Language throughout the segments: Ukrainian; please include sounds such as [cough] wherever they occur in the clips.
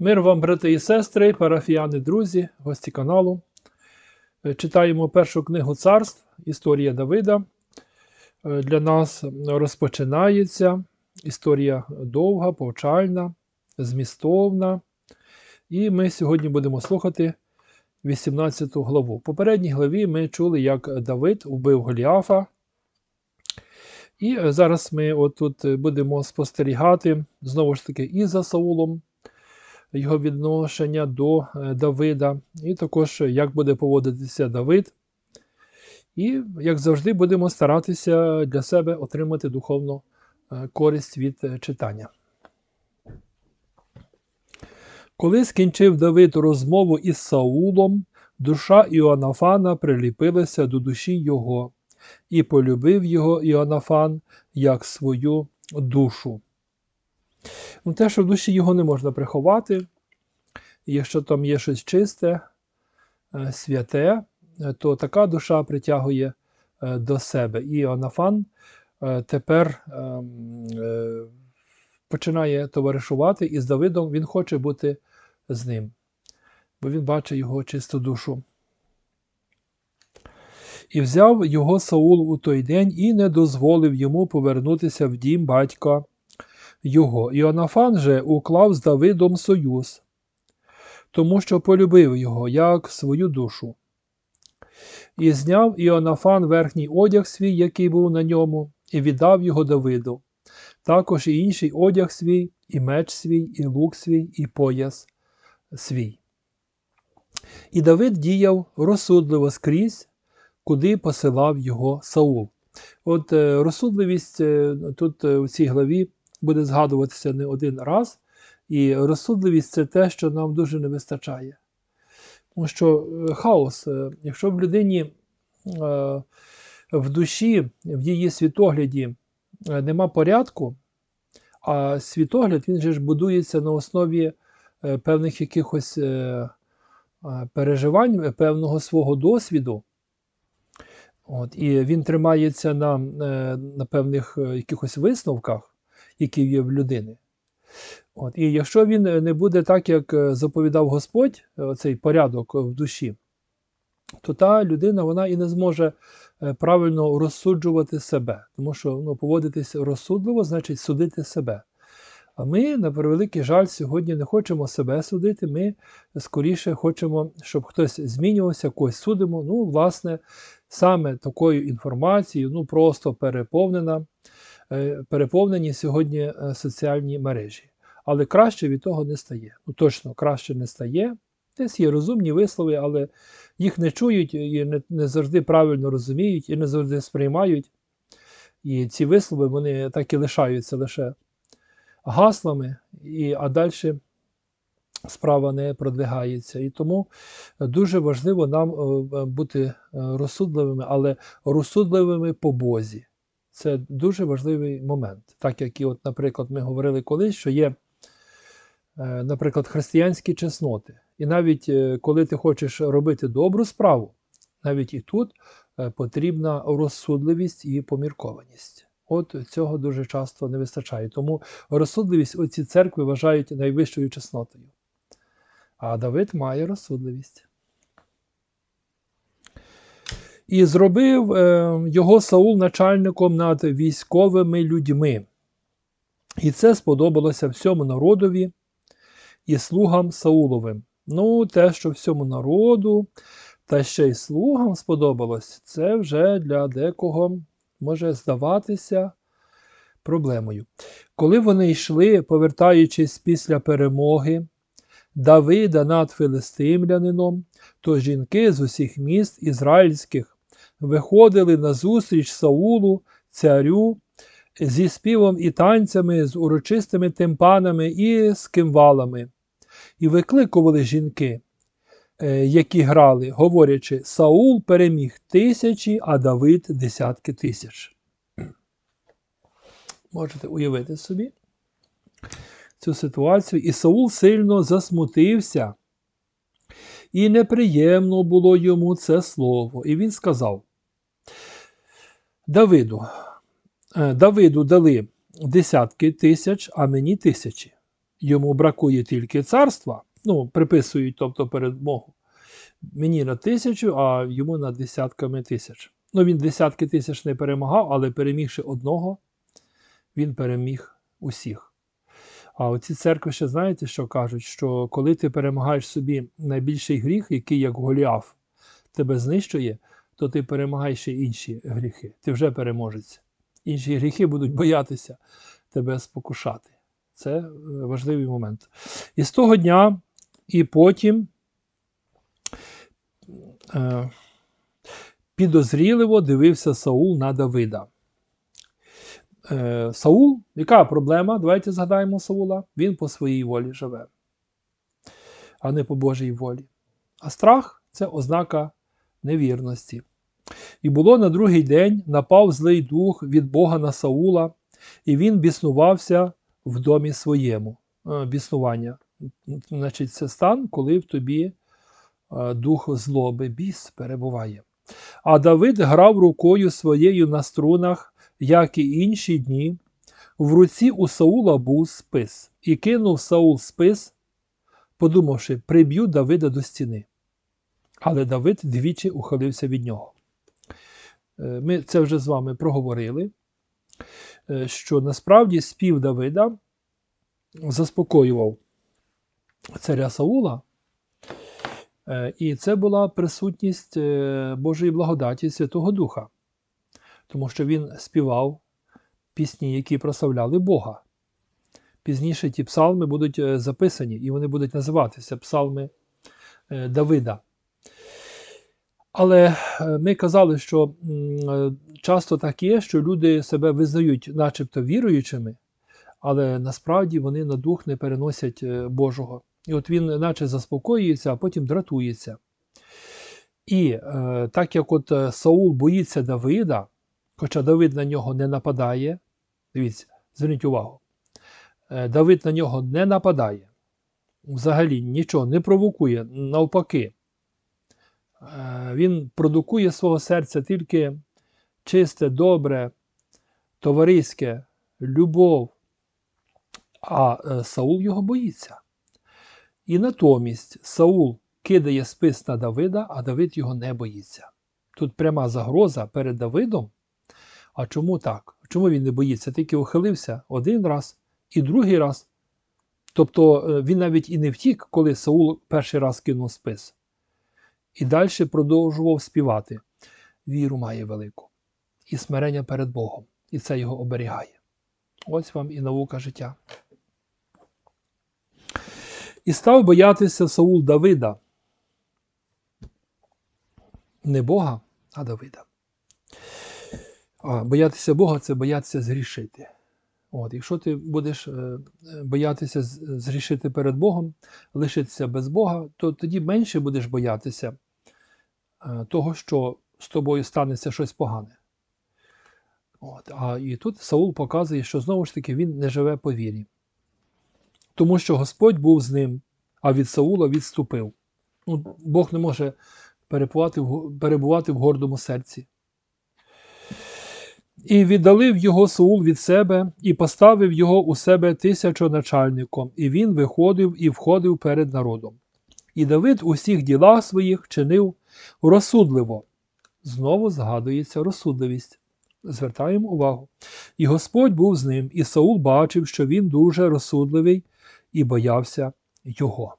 Мир вам, брати і сестри, парафіяни, друзі, гості каналу. Е, Читаємо першу книгу царств, Історія Давида. Е, Для нас розпочинається історія довга, повчальна, змістовна. І ми сьогодні будемо слухати 18 главу. В попередній главі ми чули, як Давид убив Голіафа. І зараз ми отут будемо спостерігати знову ж таки і за Саулом, його відношення до е, Давида, і також е, як буде поводитися Давид. І, як завжди, будемо старатися для себе отримати духовну е, користь від читання. Коли скінчив Давид розмову із Саулом, душа Іоанафана приліпилася до душі його, і полюбив його Іоанафан як свою душу. Ну, Те, що в душі його не можна приховати, якщо там є щось чисте, е, святе, е, то така душа притягує е, до себе. І Іоанафан е, тепер ем, починає товаришувати із Давидом, він хоче бути з ним, бо він бачить його чисту душу. І взяв його Саул у той день і не дозволив йому повернутися в дім батька його. Іоанафан же уклав з Давидом союз, тому що полюбив його як свою душу. І зняв Іоанафан верхній одяг свій, який був на ньому, і віддав його Давиду, також і інший одяг свій, і меч свій, і лук свій, і пояс свій. І Давид діяв розсудливо скрізь, куди посилав його Саул. От е, розсудливість е, тут е, у цій главі буде згадуватися не один раз, і розсудливість це те, що нам дуже не вистачає. Тому що е, хаос, е, якщо в людині е, в душі, в її світогляді нема порядку, а світогляд він же ж будується на основі певних якихось переживань, певного свого досвіду. От, і він тримається на, на певних якихось висновках, які є в людини. От, і якщо він не буде так, як е, заповідав Господь, е, цей порядок в душі, то та людина вона і не зможе е, правильно розсуджувати себе. Тому що ну, поводитись розсудливо значить судити себе. А ми, на превеликий жаль, сьогодні не хочемо себе судити, ми скоріше хочемо, щоб хтось змінювався, когось судимо. Ну, власне, саме такою інформацією, ну просто переповнена, переповнені сьогодні е, соціальні мережі. Але краще від того не стає. Ну, точно краще не стає. Десь є розумні вислови, але їх не чують і не, не завжди правильно розуміють, і не завжди сприймають. І ці вислови вони так і лишаються лише гаслами, і, а далі справа не продвигається. І тому дуже важливо нам е, бути е, розсудливими, але розсудливими по Бозі. Це дуже важливий момент. Так як і, от, наприклад, ми говорили колись, що є, е, наприклад, християнські чесноти. І навіть е, коли ти хочеш робити добру справу, навіть і тут е, потрібна розсудливість і поміркованість. От цього дуже часто не вистачає. Тому розсудливість оці церкви вважають найвищою чеснотою. А Давид має розсудливість. І зробив е, його Саул начальником над військовими людьми. І це сподобалося всьому народові і слугам Сауловим. Ну, те, що всьому народу, та ще й слугам сподобалось, це вже для декого може здаватися проблемою. Коли вони йшли, повертаючись після перемоги Давида над филистимлянином, то жінки з усіх міст ізраїльських виходили на зустріч Саулу, царю, зі співом і танцями, з урочистими тимпанами і з кимвалами, і викликували жінки, е, які грали, говорячи, Саул переміг тисячі, а Давид десятки тисяч. [clears throat] Можете уявити собі цю ситуацію. І Саул сильно засмутився, і неприємно було йому це слово. І він сказав: Давиду, е, Давиду дали десятки тисяч, а мені тисячі. йому бракує тільки царства, ну, приписують, тобто передмогу. Мені на тисячу, а йому на десятками тисяч. Ну, він десятки тисяч не перемагав, але перемігши одного, він переміг усіх. А оці церкви ще знаєте, що кажуть, що коли ти перемагаєш собі найбільший гріх, який як Голіаф тебе знищує, то ти перемагаєш ще інші гріхи. Ти вже переможець. Інші гріхи будуть боятися тебе спокушати. Це е, важливий момент. І з того дня, і потім е, підозріливо дивився Саул на Давида. Е, Саул, яка проблема? Давайте згадаємо Саула. Він по своїй волі живе, а не по Божій волі. А страх це ознака невірності. І було на другий день напав злий дух від Бога на Саула, і він біснувався в домі своєму. Е, Біснування. Значить, це стан, коли в тобі е, дух злоби, біс перебуває. А Давид грав рукою своєю на струнах, як і інші дні. В руці у Саула був спис, і кинув Саул спис, подумавши, приб'ю Давида до стіни. Але Давид двічі ухилився від нього. Е, Ми це вже з вами проговорили, е, що насправді спів Давида заспокоював царя Саула, Е, і це була присутність Божої благодаті Святого Духа, тому що він співав пісні, які прославляли Бога. Пізніше ті псалми будуть записані, і вони будуть називатися псалми Давида. Але е, ми казали, що е, часто так є, що люди себе визнають, начебто віруючими, але насправді вони на дух не переносять е, Божого. І от він наче заспокоюється, а потім дратується. І так як от Саул боїться Давида, хоча Давид на нього не нападає, дивіться, зверніть увагу, Давид на нього не нападає, взагалі нічого не провокує, навпаки. Е, він продукує свого серця тільки чисте, добре, товариське, любов, а е, Саул його боїться. І натомість Саул кидає спис на Давида, а Давид його не боїться. Тут пряма загроза перед Давидом. А чому так? Чому він не боїться? Тільки ухилився один раз і другий раз. Тобто е, він навіть і не втік, коли Саул перший раз кинув спис. І далі продовжував співати. Віру має велику і смирення перед Богом. І це його оберігає. Ось вам і наука життя. І став боятися Саул Давида. Не Бога, а Давида. А боятися Бога це боятися згрішити. От, Якщо ти будеш е, боятися згрішити перед Богом, лишитися без Бога, то тоді менше будеш боятися того, що з тобою станеться щось погане. От, а і тут Саул показує, що знову ж таки він не живе по вірі. Тому що Господь був з ним, а від Саула відступив. Ну, Бог не може перебувати в, перебувати в гордому серці. І віддалив його Саул від себе, і поставив його у себе тисячоначальником, і він виходив і входив перед народом. І Давид у всіх ділах своїх чинив розсудливо. Знову згадується розсудливість. Звертаємо увагу. І Господь був з ним, і Саул бачив, що він дуже розсудливий і боявся його.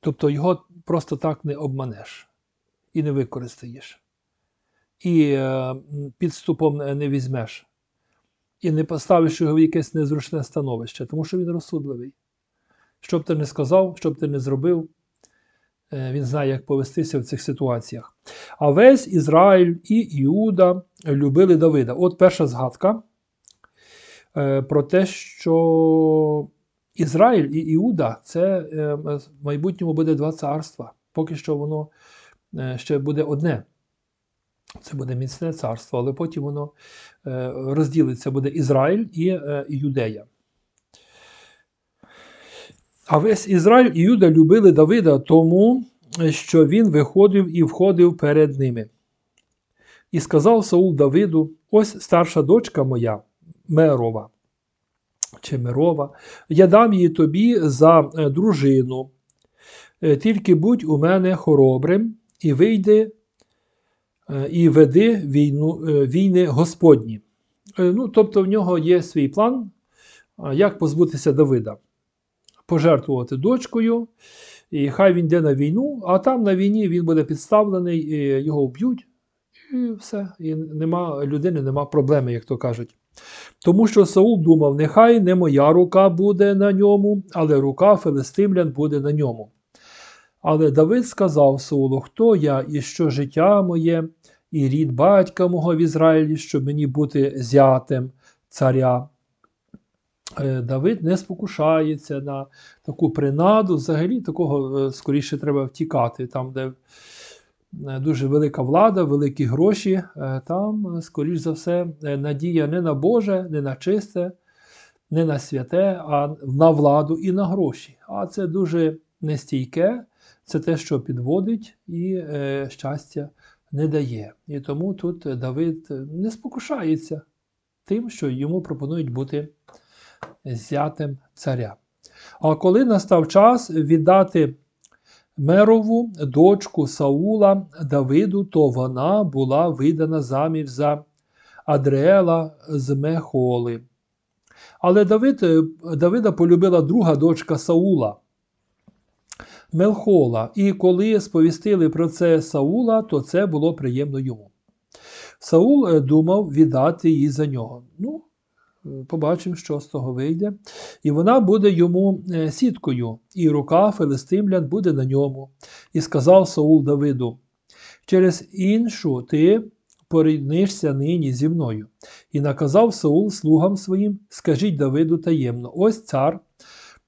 Тобто його просто так не обманеш і не використаєш, і е, підступом не візьмеш, і не поставиш його в якесь незручне становище, тому що він розсудливий. Що б ти не сказав, що б ти не зробив, він знає, як повестися в цих ситуаціях. А весь Ізраїль і Іуда любили Давида. От перша згадка е, про те, що Ізраїль і Іуда це е, в майбутньому буде два царства. Поки що воно е, ще буде одне. Це буде міцне царство, але потім воно е, розділиться, буде Ізраїль і е, Юдея. А весь Ізраїль і Юда любили Давида тому, що він виходив і входив перед ними. І сказав Саул Давиду: ось старша дочка моя, Мерова. чи Мирова, я дам її тобі за е, дружину. Е, Тільки будь у мене хоробрим і вийди е, і веди війну, е, війни Господні. Е, Ну, тобто в нього є свій план, як позбутися Давида. Пожертвувати дочкою, і хай він йде на війну, а там на війні він буде підставлений, його вб'ють, і все. І нема, людини нема проблеми, як то кажуть. Тому що Саул думав, нехай не моя рука буде на ньому, але рука филистимлян буде на ньому. Але Давид сказав Саулу, хто я і що життя моє, і рід батька мого в Ізраїлі, щоб мені бути зятем царя. Е, Давид не спокушається на таку принаду. Взагалі такого е, скоріше треба втікати. Там, де е, дуже велика влада, великі гроші, там, скоріш за все, надія не на Боже, не на чисте, не на святе, а на владу і на гроші. А це дуже нестійке, це те, що підводить і щастя не дає. І тому тут Давид не спокушається тим, що йому пропонують бути зятем царя. А коли настав час віддати Мерову дочку Саула Давиду, то вона була видана заміж за Адреела з Мехоли. Але Давид, е, Давида полюбила друга дочка Саула. Мелхола, і коли сповістили про це Саула, то це було приємно йому. Саул е, думав віддати її за нього. Ну, побачимо, що з того вийде. І вона буде йому е, сіткою, і рука филистимлян буде на ньому. І сказав Саул Давиду: через іншу ти поріднишся нині зі мною. І наказав Саул слугам своїм: скажіть Давиду таємно: ось цар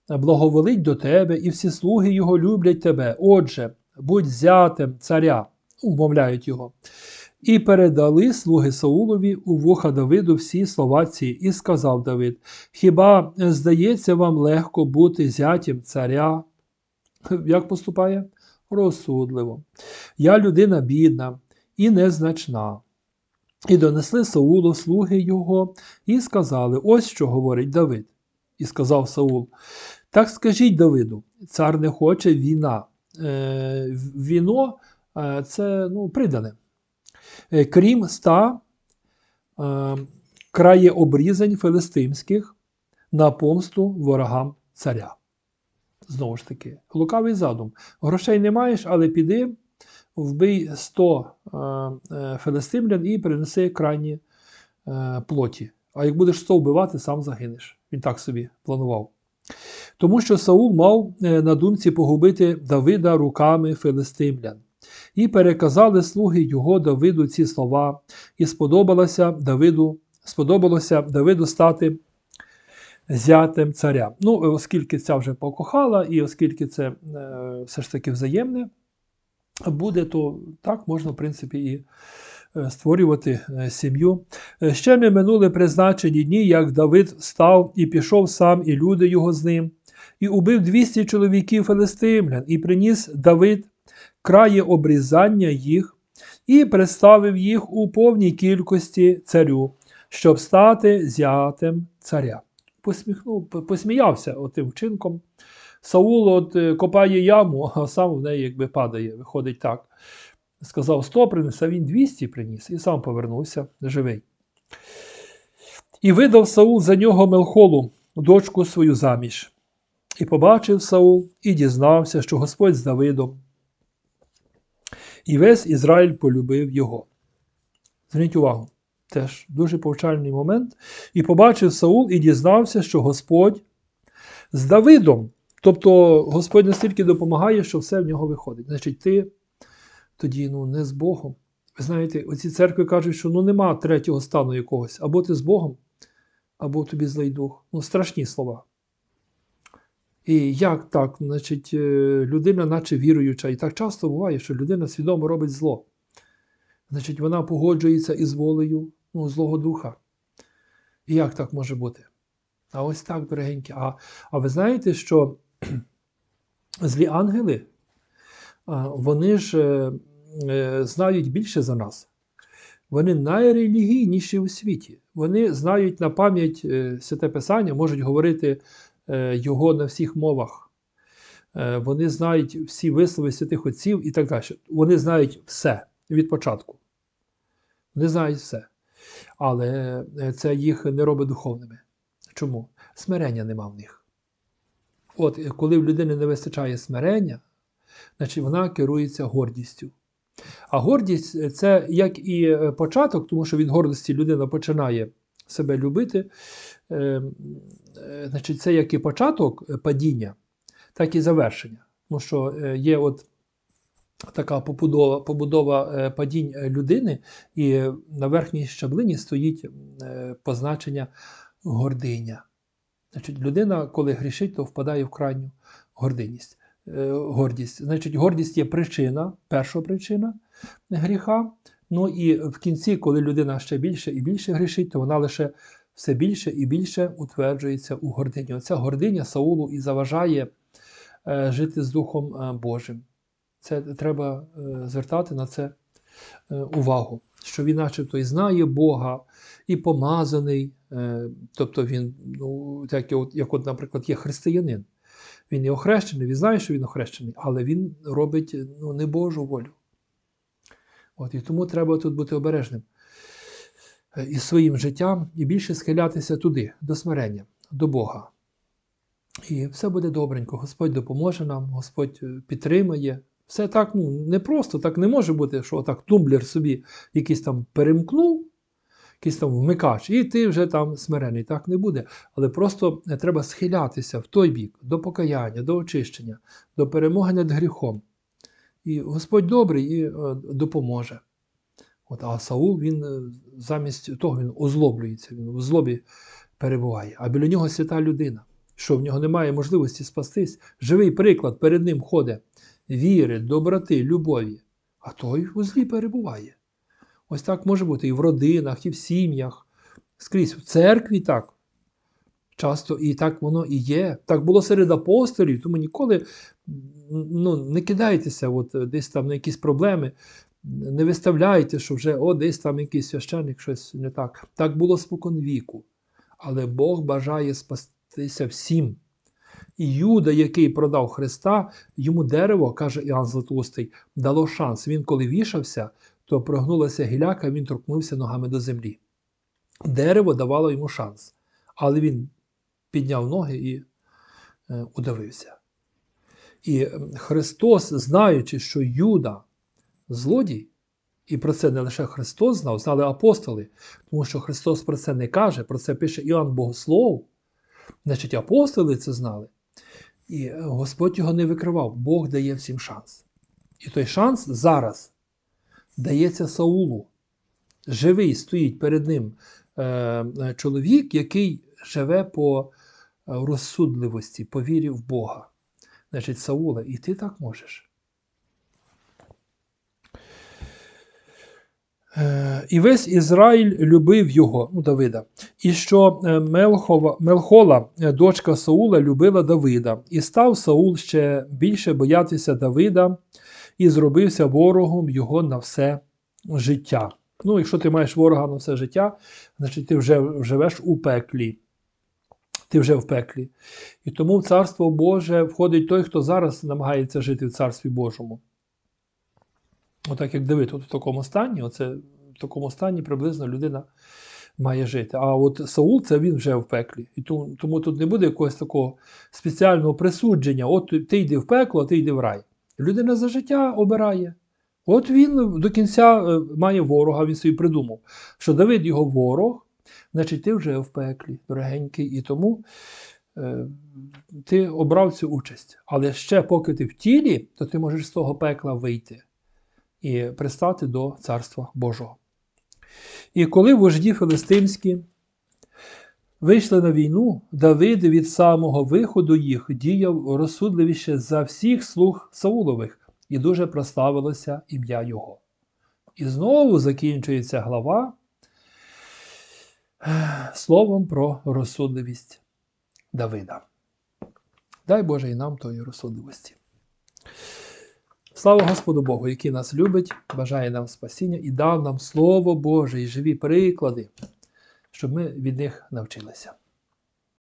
благоволить до тебе, і всі слуги його люблять тебе. Отже, будь зятем царя, умовляють його. І передали слуги Саулові у вуха Давиду всі слова ці, і сказав Давид: Хіба здається вам легко бути зятєм царя? [laughs] Як поступає? Розсудливо. Я людина бідна і незначна. І донесли Саулу слуги його, і сказали: Ось що говорить Давид. І сказав Саул: Так скажіть Давиду, цар не хоче війна. Е, віно е, це ну, придане. Е, крім ста е, краєобрізань филистимських на помсту ворогам царя. Знову ж таки, лукавий задум. Грошей не маєш, але піди, вбий 100 е, филистимлян і принеси крайні плоті. А як будеш 100 вбивати, сам загинеш. Він так собі планував. Тому що Саул мав на думці погубити Давида руками филистимлян. І переказали слуги його Давиду ці слова, і сподобалося Давиду, сподобалося Давиду стати зятем царя. Ну, оскільки ця вже покохала, і оскільки це е, все ж таки взаємне буде, то так можна, в принципі, і е, створювати е, сім'ю. Е, Ще не минули призначені дні, як Давид став і пішов сам, і люди його з ним, і убив 200 чоловіків филистимлян, і приніс Давид крає обрізання їх, і представив їх у повній кількості царю, щоб стати зятем царя. Посміхнув, посміявся отим вчинком. Саул от е, копає яму, [laughs] а сам в неї якби падає. Виходить так. Сказав 100 принес, а він 200 приніс і сам повернувся живий. І видав Саул за нього Мелхолу, дочку свою заміж. І побачив Саул, і дізнався, що Господь з Давидом. І весь Ізраїль полюбив його. Зверніть увагу, теж дуже повчальний момент. І побачив Саул і дізнався, що Господь з Давидом. Тобто Господь настільки допомагає, що все в нього виходить. Значить, ти тоді ну, не з Богом. Ви знаєте, оці церкви кажуть, що ну нема третього стану якогось. Або ти з Богом, або тобі злий дух. Ну, страшні слова. І як так? Значить, е, людина, наче віруюча, і так часто буває, що людина свідомо робить зло. Значить, вона погоджується із волею ну, Злого Духа. І як так може бути? А ось так, дорогенькі. А, а ви знаєте, що [clears throat] злі ангели, вони ж е, е, знають більше за нас. вони найрелігійніші у світі. Вони знають на пам'ять святе Писання, можуть говорити його на всіх мовах. Е, Вони знають всі вислови святих отців і так далі. Вони знають все від початку. Вони знають все. Але е, це їх не робить духовними. Чому? Смирення нема в них. От е, коли в людини не вистачає смирення, значить вона керується гордістю. А гордість е, це як і е, початок, тому що від гордості людина починає себе любити. Е, е, Значить, це як і початок падіння, так і завершення. Тому що е, є от така побудова, побудова падінь людини, і на верхній щаблині стоїть позначення гординя. Значить, людина, коли грішить, то впадає в крайню гординість. Гордість. Значить, гордість є причина, перша причина гріха. Ну і в кінці, коли людина ще більше і більше грішить, то вона лише все більше і більше утверджується у гордині. Оця гординя Саулу і заважає е, жити з Духом е, Божим. Це треба е, звертати на це увагу, що він, начебто, і знає Бога, і помазаний, тобто він, ну, як, як, от, наприклад, є християнин. Він є охрещений, він знає, що він охрещений, але він робить ну, не Божу волю. От, і тому треба тут бути обережним е, із своїм життям і більше схилятися туди, до смирення, до Бога. І все буде добренько. Господь допоможе нам, Господь е, підтримає. Все так ну, не просто, так не може бути, що так тумблер собі якийсь там перемкнув, якийсь там вмикач, і ти вже там смирений. Так не буде. Але просто е, треба схилятися в той бік, до покаяння, до очищення, до перемоги над гріхом. І Господь добрий і е, допоможе. От, а Саул, він е, замість того він озлоблюється, він у злобі перебуває. А біля нього свята людина, що в нього немає можливості спастись. Живий приклад перед ним ходить віри, доброти, любові. А той у злі перебуває. Ось так може бути і в родинах, і в сім'ях, скрізь в церкві так. Часто і так воно і є. Так було серед апостолів, тому ніколи ну, не кидайтеся от, е, десь там на якісь проблеми, не виставляйте, що вже о, десь там якийсь священник щось не так. Так було спокон віку. Але Бог бажає спастися всім. І Юда, який продав Христа, йому дерево, каже Іоанн Златоустий, дало шанс. Він, коли вішався, то прогнулася гіляка, він торкнувся ногами до землі. Дерево давало йому шанс, але він підняв ноги і е, удавився. І Христос, знаючи, що Юда злодій, і про це не лише Христос знав, знали апостоли, тому що Христос про це не каже, про це пише Іоанн Богослов. Значить, апостоли це знали. І е, Господь його не викривав. Бог дає всім шанс. І той шанс зараз дається Саулу. Живий стоїть перед ним е, чоловік, який живе по розсудливості, по в Бога. Значить, Саула, і ти так можеш. Е, І весь Ізраїль любив його, ну, Давида. І що е, Мелхова, Мелхола, е, дочка Саула, любила Давида. І став Саул ще більше боятися Давида і зробився ворогом його на все життя. Ну, якщо ти маєш ворога на все життя, значить ти вже живеш у пеклі. Ти вже в пеклі. І тому в Царство Боже входить той, хто зараз намагається жити в Царстві Божому. Отак як Давид, от в такому стані, оце в такому стані приблизно людина має жити. А от Саул це він вже в пеклі. І тому, тому тут не буде якогось такого спеціального присудження: от ти йди в пекло, а ти йди в рай. Людина за життя обирає. От він до кінця е, має ворога, він собі придумав, що Давид його ворог, значить ти вже в пеклі, дорогенький, і тому е, ти обрав цю участь. Але ще поки ти в тілі, то ти можеш з того пекла вийти і пристати до Царства Божого. І коли вожді филистимські вийшли на війну, Давид від самого виходу їх діяв розсудливіше за всіх слуг Саулових, і дуже прославилося ім'я його. І знову закінчується глава словом про розсудливість Давида. Дай Боже і нам тої розсудливості. Слава Господу Богу, який нас любить, бажає нам спасіння і дав нам Слово Боже і живі приклади, щоб ми від них навчилися.